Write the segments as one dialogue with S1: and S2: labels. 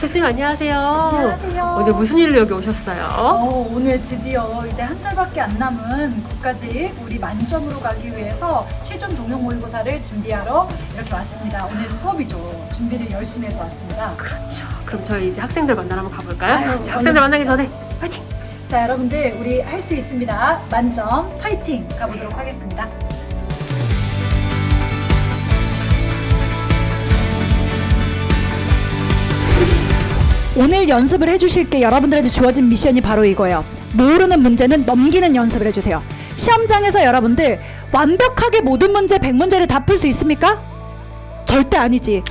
S1: 교수님 안녕하세요.
S2: 안녕하세요.
S1: 오늘 무슨 일로 여기 오셨어요?
S2: 어, 오늘 드디어 이제 한 달밖에 안 남은 국가직 우리 만점으로 가기 위해서 실전 동영 모의고사를 준비하러 이렇게 왔습니다. 오늘 수업이죠. 준비를 열심히 해서 왔습니다.
S1: 그렇죠. 그럼 저희 이제 학생들 만나러 한번 가볼까요?
S2: 아유,
S1: 자, 학생들 만나기. 전에 파이팅!
S2: 자, 여러분들 우리 할 수 있습니다. 만점 파이팅 가보도록 하겠습니다. 오늘 연습을 해주실 게 여러분들한테 주어진 미션이 바로 이거예요. 모르는 문제는 넘기는 연습을 해주세요. 시험장에서 여러분들 완벽하게 모든 문제 100문제를 다 풀 수 있습니까? 절대 아니지.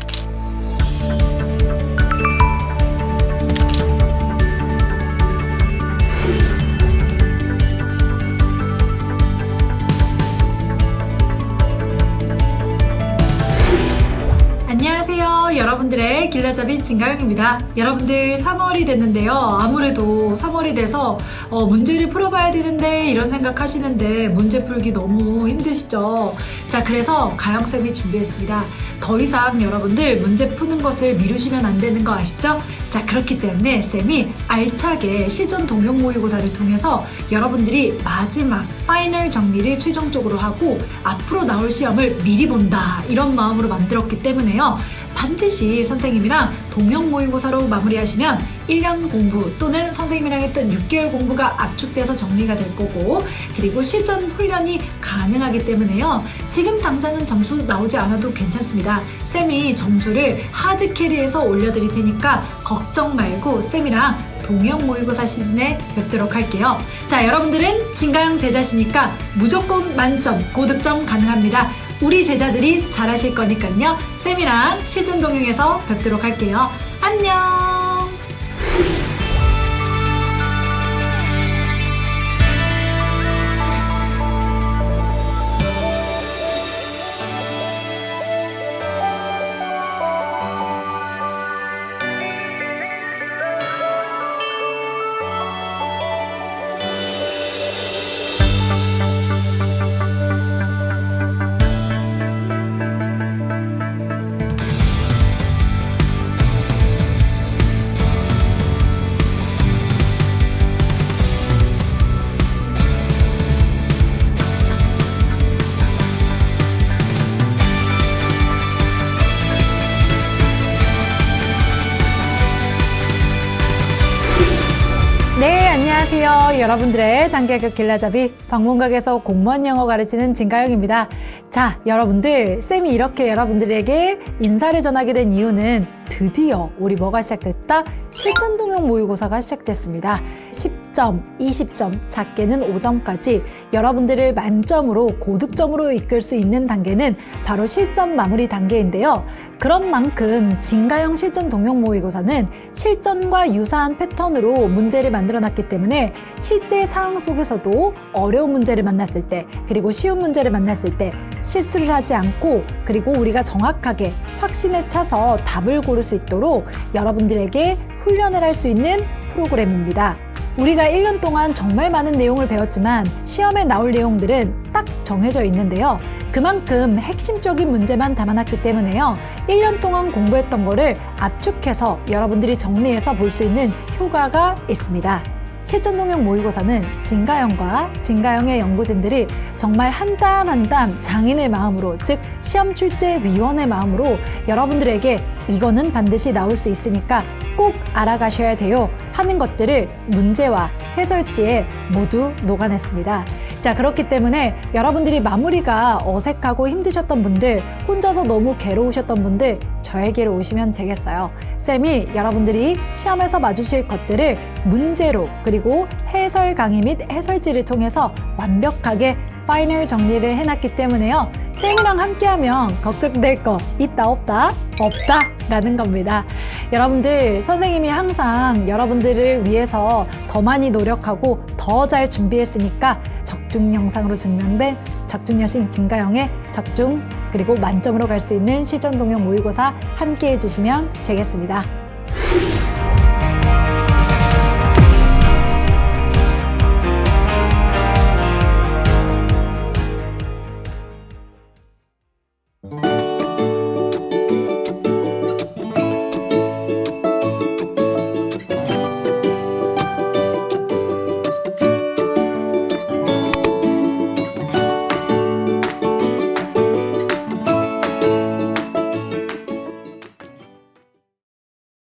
S2: 안녕하세요. 여러분들의 길라잡이 진가영입니다. 여러분들 3월이 됐는데요. 아무래도 3월이 돼서 어, 문제를 풀어봐야 되는데 이런 생각 하시는데 문제 풀기 너무 힘드시죠? 자, 그래서 가영쌤이 준비했습니다. 더 이상 여러분들 문제 푸는 것을 미루시면 안 되는 거 아시죠? 자, 그렇기 때문에 쌤이 알차게 실전 동영 모의고사를 통해서 여러분들이 마지막 파이널 정리를 최종적으로 하고 앞으로 나올 시험을 미리 본다 이런 마음으로 만들었기 때문에요. 반드시 선생님이랑 동영 모의고사로 마무리하시면 1년 공부 또는 선생님이랑 했던 6개월 공부가 압축돼서 정리가 될 거고 그리고 실전 훈련이 가능하기 때문에요. 지금 당장은 점수 나오지 않아도 괜찮습니다. 쌤이 점수를 하드 캐리해서 올려드릴 테니까 걱정 말고 쌤이랑 동영 모의고사 시즌에 뵙도록 할게요. 자, 여러분들은 진가영 제자시니까 무조건 만점, 고득점 가능합니다. 우리 제자들이 잘하실 거니까요. 쌤이랑 시즌 동영에서 뵙도록 할게요. 안녕! 네, 안녕하세요. 여러분들의 단계급 길라잡이 방문각에서 공무원 영어 가르치는 진가영입니다. 자, 여러분들, 쌤이 이렇게 여러분들에게 인사를 전하게 된 이유는 드디어 우리 뭐가 시작됐다? 실전 동영 모의고사가 시작됐습니다. 10 점, 20점, 작게는 5점까지 여러분들을 만점으로 고득점으로 이끌 수 있는 단계는 바로 실전 마무리 단계인데요. 그런 만큼 진가형 실전 동영 모의고사는 실전과 유사한 패턴으로 문제를 만들어 놨기 때문에 실제 상황 속에서도 어려운 문제를 만났을 때 그리고 쉬운 문제를 만났을 때 실수를 하지 않고 그리고 우리가 정확하게 확신에 차서 답을 고를 수 있도록 여러분들에게 훈련을 할 수 있는 프로그램입니다. 우리가 1년 동안 정말 많은 내용을 배웠지만 시험에 나올 내용들은 딱 정해져 있는데요. 그만큼 핵심적인 문제만 담아놨기 때문에요. 1년 동안 공부했던 거를 압축해서 여러분들이 정리해서 볼 수 있는 효과가 있습니다. 실전 동영 모의고사는 진가영과 진가영의 연구진들이 정말 한 땀 한 땀 장인의 마음으로 즉 시험 출제 위원의 마음으로 여러분들에게 이거는 반드시 나올 수 있으니까 꼭 알아가셔야 돼요 하는 것들을 문제와 해설지에 모두 녹아냈습니다. 자, 그렇기 때문에 여러분들이 마무리가 어색하고 힘드셨던 분들, 혼자서 너무 괴로우셨던 분들, 저에게로 오시면 되겠어요. 쌤이 여러분들이 시험에서 맞으실 것들을 문제로 그리고 해설 강의 및 해설지를 통해서 완벽하게 파이널 정리를 해놨기 때문에요. 쌤이랑 함께하면 걱정될 거 있다 없다 없다 라는 겁니다. 여러분들 선생님이 항상 여러분들을 위해서 더 많이 노력하고 더 잘 준비했으니까 적중 영상으로 증명된 적중 여신 진가영의 적중 그리고 만점으로 갈 수 있는 실전 동영 모의고사 함께 해주시면 되겠습니다.